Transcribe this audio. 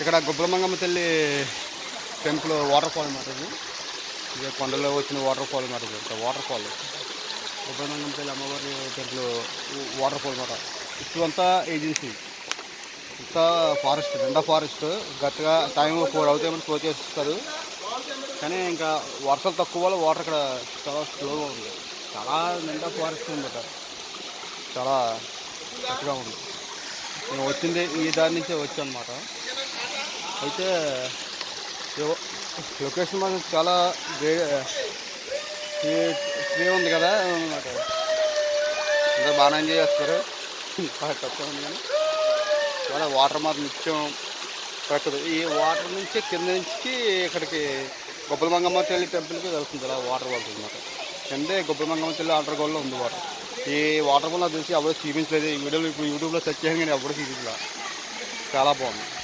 ఇక్కడ గుబ్బలమంగమ్మ తల్లి temple water fall అనమాట ఇది. కొండలో వచ్చిన వాటర్ ఫాల్ అనమాట ఇది. ఇక్కడ వాటర్ ఫాల్. గుబ్బలమంగమ్మ తల్లి అమ్మవారి టెంపుల్ వాటర్ ఫాల్ అనమాట ఇటు అంతా ఏజెన్సీ ఇంత ఫారెస్ట్ నిండా ఫారెస్ట్ గట్టిగా టైం ఫోర్ అవుతాయి క్లోజ్ చేస్తారు. కానీ ఇంకా వర్షాలు తక్కువ వల్ల వాటర్ ఇక్కడ చాలా స్లోగా ఉంది. చాలా నిండా ఫారెస్ట్ ఉందట. చాలా గట్టిగా ఉంది. నేను వచ్చింది ఈ దారి నుంచే వచ్చాను అనమాట అయితే లొకేషన్ మాత్రం చాలా గ్రే ఫ్రీ ఉంది కదా అనమాట ఇంకా బాగా ఎంజాయ్ చేస్తారు. చాలా తక్కువ ఉంది కానీ. చాలా వాటర్ మాత్రం నిత్యం పెట్టదు ఈ వాటర్ నుంచి కింద నుంచి ఇక్కడికి గొప్పలమంగమ్మ తల్లి టెంపుల్కి వెళ్తుంది. అలా వాటర్ వాల్స్ అనమాట కిందే గొప్పలమంగమ్మ తల్లి అండర్ గోల్లో ఉంది వాటర్. ఈ వాటర్ ఫాల్ నాకు తెలిసి ఎవరు చూపించలేదు. ఈ వీడియోలో ఇప్పుడు యూట్యూబ్లో సెర్చ్ చేయను కానీ ఎవరు చూపించలే. చాలా బాగుంది.